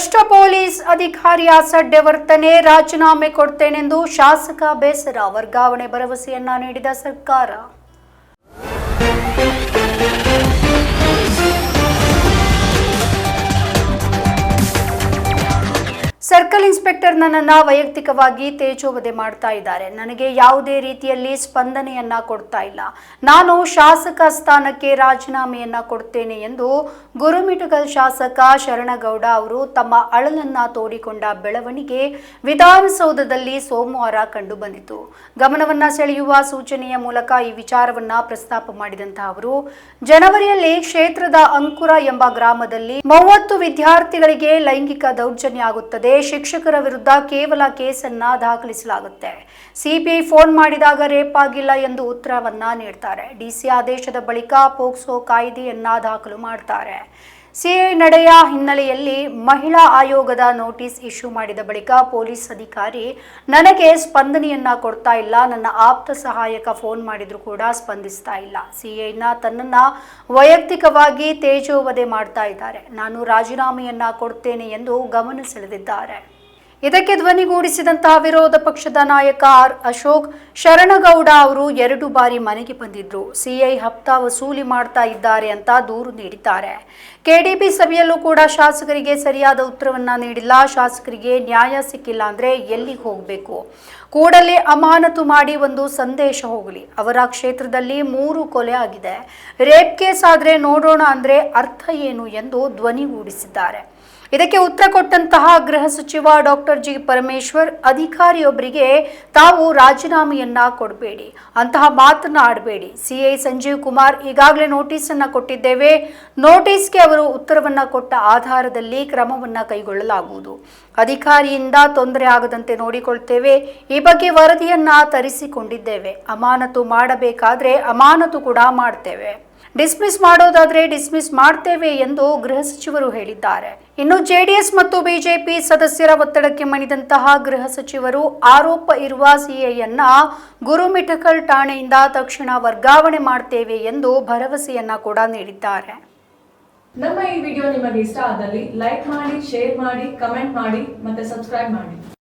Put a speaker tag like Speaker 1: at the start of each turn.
Speaker 1: ಭ್ರಷ್ಟ ಪೊಲೀಸ್ ಅಧಿಕಾರಿಯ ಸಡ್ಡೆ ವರ್ತನೆ ರಾಜೀನಾಮೆ ಕೊಡ್ತೇನೆಂದು ಶಾಸಕ ಬೇಸರ ವರ್ಗಾವಣೆ ಭರವಸೆಯನ್ನ ನೀಡಿದ ಸರ್ಕಾರ. ಇನ್ಸ್ಪೆಕ್ಟರ್ ನನ್ನನ್ನ ವೈಯಕ್ತಿಕವಾಗಿ ತೇಜೋವಧೆ ಮಾಡ್ತಾ ಇದ್ದಾರೆ. ನನಗೆ ಯಾವುದೇ ರೀತಿಯಲ್ಲಿ ಸ್ಪಂದನೆಯನ್ನ ಕೊಡ್ತಾ ಇಲ್ಲ. ನಾನು ಶಾಸಕ ಸ್ಥಾನಕ್ಕೆ ರಾಜೀನಾಮೆಯನ್ನ ಕೊಡ್ತೇನೆ ಎಂದು ಗುರುಮಿಟಗಲ್ ಶಾಸಕ ಶರಣಗೌಡ ಅವರು ತಮ್ಮ ಅಳಲನ್ನ ತೋಡಿಕೊಂಡ ಬೆಳವಣಿಗೆ ವಿಧಾನಸೌಧದಲ್ಲಿ ಸೋಮವಾರ ಕಂಡು ಬಂದಿತು ಗಮನವನ್ನ ಸೆಳೆಯುವ ಸೂಚನೆಯ ಮೂಲಕ ಈ ವಿಚಾರವನ್ನ ಪ್ರಸ್ತಾಪ ಮಾಡಿದಂತಹ ಅವರು, ಜನವರಿಯಲ್ಲಿ ಕ್ಷೇತ್ರದ ಅಂಕುರ ಎಂಬ ಗ್ರಾಮದಲ್ಲಿ ಮೂವತ್ತು ವಿದ್ಯಾರ್ಥಿಗಳಿಗೆ ಲೈಂಗಿಕ ದೌರ್ಜನ್ಯ ಆಗುತ್ತದೆ. ಶಿಕ್ಷಕರ ವಿರುದ್ಧ ಕೇವಲ ಕೇಸನ್ನ ದಾಖಲಿಸಲಾಗುತ್ತೆ. ಸಿಬಿಐ ಫೋನ್ ಮಾಡಿದಾಗ ರೇಪ್ ಆಗಿಲ್ಲ ಎಂದು ಉತ್ತರವನ್ನ ನೀಡ್ತಾರೆ. ಡಿಸಿ ಆದೇಶದ ಬಳಿಕ ಪೋಕ್ಸೋ ಕಾಯ್ದೆಯನ್ನ ದಾಖಲು ಮಾಡ್ತಾರೆ. ಸಿಎ ನಡೆಯ ಹಿನ್ನೆಲೆಯಲ್ಲಿ ಮಹಿಳಾ ಆಯೋಗದ ನೋಟಿಸ್ ಇಶ್ಯೂ ಮಾಡಿದ ಬಳಿಕ ಪೊಲೀಸ್ ಅಧಿಕಾರಿ, ನನಗೆ ಸ್ಪಂದನೆಯನ್ನ ಕೊಡ್ತಾ ಇಲ್ಲ. ನನ್ನ ಆಪ್ತ ಸಹಾಯಕ ಫೋನ್ ಮಾಡಿದ್ರು ಕೂಡ ಸ್ಪಂದಿಸ್ತಾ ಇಲ್ಲ. ಸಿಎನ ತನ್ನನ್ನ ವೈಯಕ್ತಿಕವಾಗಿ ತೇಜೋವಧೆ ಮಾಡ್ತಾ ಇದ್ದಾರೆ. ನಾನು ರಾಜೀನಾಮೆಯನ್ನ ಕೊಡ್ತೇನೆ ಎಂದು ಗಮನ ಸೆಳೆದಿದ್ದಾರೆ. ಇದಕ್ಕೆ ಧ್ವನಿಗೂಡಿಸಿದಂತಹ ವಿರೋಧ ಪಕ್ಷದ ನಾಯಕ ಆರ್ ಅಶೋಕ್ ಶರಣಗೌಡ ಅವರು ಎರಡು ಬಾರಿ ಮನೆಗೆ ಬಂದಿದ್ರು. ಸಿಐ ಹಪ್ತಾ ವಸೂಲಿ ಮಾಡ್ತಾ ಇದ್ದಾರೆ ಅಂತ ದೂರು ನೀಡಿದ್ದಾರೆ. ಕೆಡಿಪಿ ಸಭೆಯಲ್ಲೂ ಕೂಡ ಶಾಸಕರಿಗೆ ಸರಿಯಾದ ಉತ್ತರವನ್ನ ನೀಡಿಲ್ಲ. ಶಾಸಕರಿಗೆ ನ್ಯಾಯ ಸಿಕ್ಕಿಲ್ಲ ಅಂದ್ರೆ ಎಲ್ಲಿಗೆ ಹೋಗಬೇಕು? ಕೂಡಲೇ ಅಮಾನತು ಮಾಡಿ ಒಂದು ಸಂದೇಶ ಹೋಗಲಿ. ಅವರ ಕ್ಷೇತ್ರದಲ್ಲಿ ಮೂರು ಕೊಲೆ ಆಗಿದೆ. ರೇಪ್ ಕೇಸ್ ಆದ್ರೆ ನೋಡೋಣ ಅಂದ್ರೆ ಅರ್ಥ ಏನು ಎಂದು ಧ್ವನಿಗೂಡಿಸಿದ್ದಾರೆ ಇದಕ್ಕೆ ಉತ್ತರ ಕೊಟ್ಟಂತಹ ಗೃಹ ಸಚಿವ ಡಾಕ್ಟರ್ ಜಿ ಪರಮೇಶ್ವರ್, ಅಧಿಕಾರಿಯೊಬ್ಬರಿಗೆ ತಾವು ರಾಜೀನಾಮೆಯನ್ನ ಕೊಡಬೇಡಿ, ಅಂತಹ ಮಾತನ್ನ ಆಡಬೇಡಿ. ಸಿಐ ಸಂಜೀವ್ ಕುಮಾರ್ ಈಗಾಗಲೇ ನೋಟಿಸ್ ಅನ್ನ ಕೊಟ್ಟಿದ್ದೇವೆ. ನೋಟಿಸ್ಗೆ ಅವರು ಉತ್ತರವನ್ನ ಕೊಟ್ಟ ಆಧಾರದಲ್ಲಿ ಕ್ರಮವನ್ನ ಕೈಗೊಳ್ಳಲಾಗುವುದು. ಅಧಿಕಾರಿಯಿಂದ ತೊಂದರೆ ಆಗದಂತೆ ನೋಡಿಕೊಳ್ತೇವೆ. ಈ ಬಗ್ಗೆ ವರದಿಯನ್ನ ತರಿಸಿಕೊಂಡಿದ್ದೇವೆ. ಅಮಾನತು ಮಾಡಬೇಕಾದ್ರೆ ಅಮಾನತು ಕೂಡ ಮಾಡ್ತೇವೆ. ಡಿಸ್ಮಿಸ್ ಮಾಡೋದಾದ್ರೆ ಡಿಸ್ಮಿಸ್ ಮಾಡ್ತೇವೆ ಎಂದು ಗೃಹ ಸಚಿವರು ಹೇಳಿದ್ದಾರೆ. ಇನ್ನು ಜೆಡಿಎಸ್ ಮತ್ತು ಬಿಜೆಪಿ ಸದಸ್ಯರ ಒತ್ತಡಕ್ಕೆ ಮಣಿದಂತಹ ಗೃಹ ಸಚಿವರು ಆರೋಪ ಇರುವ ಸಿಎಯನ್ನ ಗುರುಮಿಠಕಲ್ ಠಾಣೆಯಿಂದ ತಕ್ಷಣ ವರ್ಗಾವಣೆ ಮಾಡ್ತೇವೆ ಎಂದು ಭರವಸೆಯನ್ನ ಕೂಡ ನೀಡಿದ್ದಾರೆ.
Speaker 2: ನಮ್ಮ ಈ ವಿಡಿಯೋ ನಿಮಗೆ ಇಷ್ಟ ಆದಲ್ಲಿ ಲೈಕ್ ಮಾಡಿ, ಶೇರ್ ಮಾಡಿ, ಕಮೆಂಟ್ ಮಾಡಿ ಮತ್ತೆ ಸಬ್ಸ್ಕ್ರೈಬ್ ಮಾಡಿ.